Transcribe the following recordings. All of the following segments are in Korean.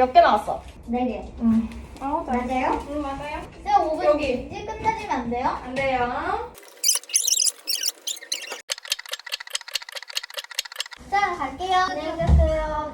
몇 개 나왔어? 네 개. 응. 어, 맞아요? 응, 맞아요. 쌤 5분 여기. 일찍 끝내주면 안 돼요? 안 돼요. 자, 갈게요. 네, 됐어요.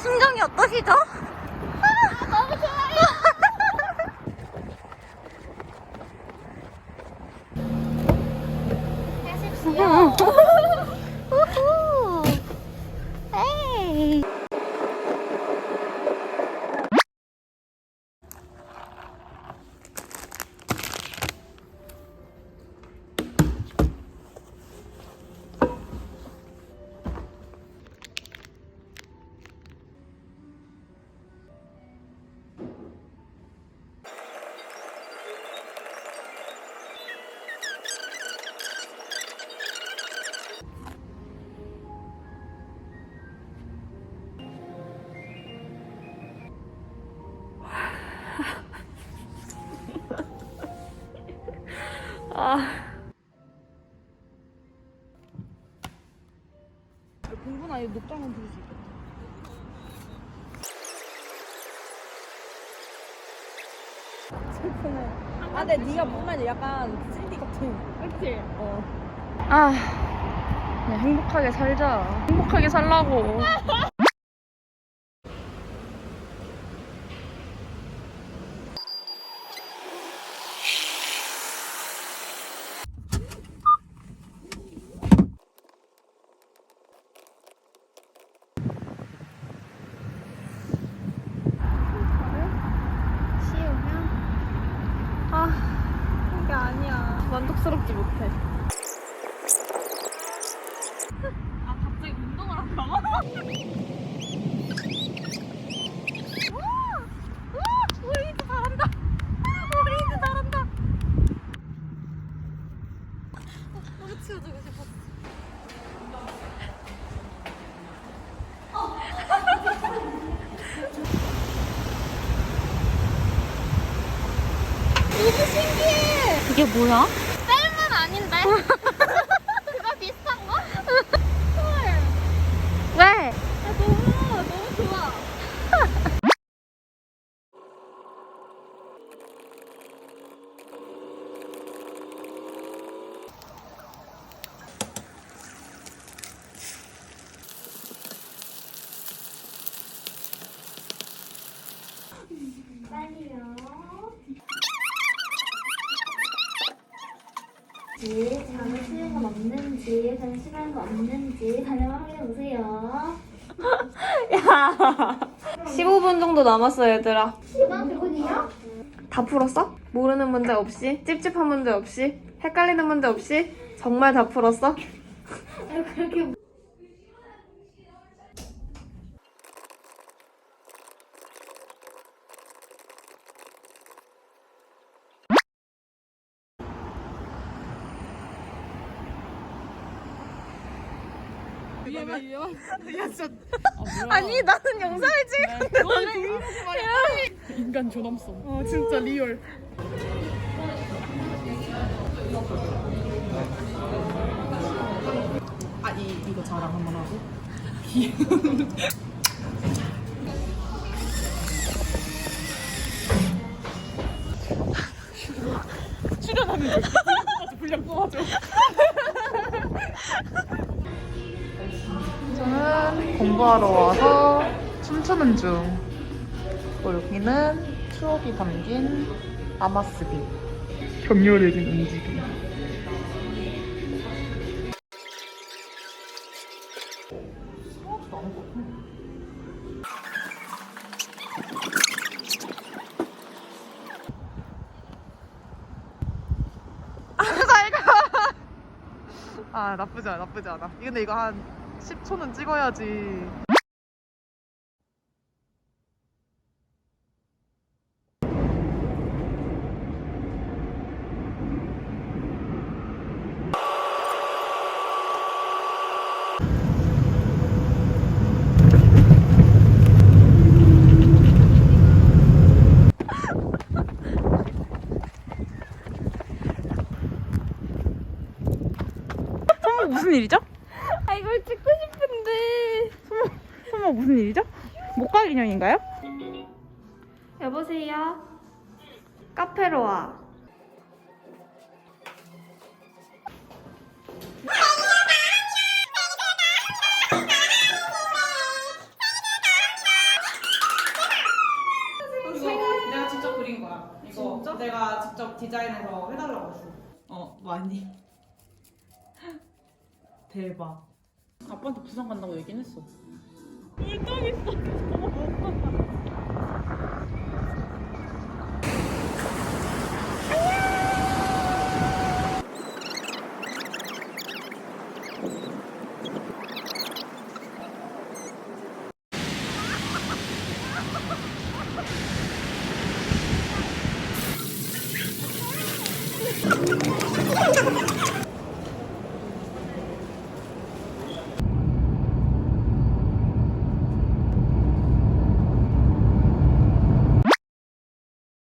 심정이 어떠시죠? 공부나 이 녹장은 들을 수 있겠다. 슬프네. 아, 근데 네가 보면 약간 CD 같은. 그치? 어. 아, 그냥 행복하게 살자. 행복하게 살라고. 쉬우면? 아, 이게 아니야. 만족스럽지 못해. 아, 갑자기 운동을 한다고? 우리도 잘한다. 우리도 잘한다. 너무 치워주고 싶었어. 너무 신기해. 이게 뭐야? 셀은 아닌데? 그거 비슷한 거? 헐. 왜? 아, 너무, 너무 좋아. 빨리요. 잠을 쉬는 건 없는지, 잠시만 건 없는지, 다녀 확인해 보세요. 15분 정도 남았어, 얘들아. 이건 그분이요? 다 풀었어? 모르는 문제 없이? 찝찝한 문제 없이? 헷갈리는 문제 없이? 정말 다 풀었어? 그렇게 아니, 나는 영상을 찍었는데 너는 인간 존엄성. 어, 진짜 리얼. 아, 이, 이거 자랑 한번 하고. 출연하는 거. 분량 뽑아줘. 공부하러 와서 춤추는 중. 그리고 여기는 추억이 담긴 아마스비. 격렬해진 움직임. 아, 아, 나쁘지 않아, 나쁘지 않아. 근데 이거 한 10초는 찍어야지 선모 무슨 일이죠? 아 이걸 찍고 싶은데. 선모 무슨 일이죠? 목갈 인형인가요? 여보세요. 카페로 와. 이거 내가 직접 그린 거야. 이거 내가 직접 디자인해서 해달라고 했어. 어, 많이. 대박. 아빠한테 부산 간다고 얘기는 했어. 물떡 있어.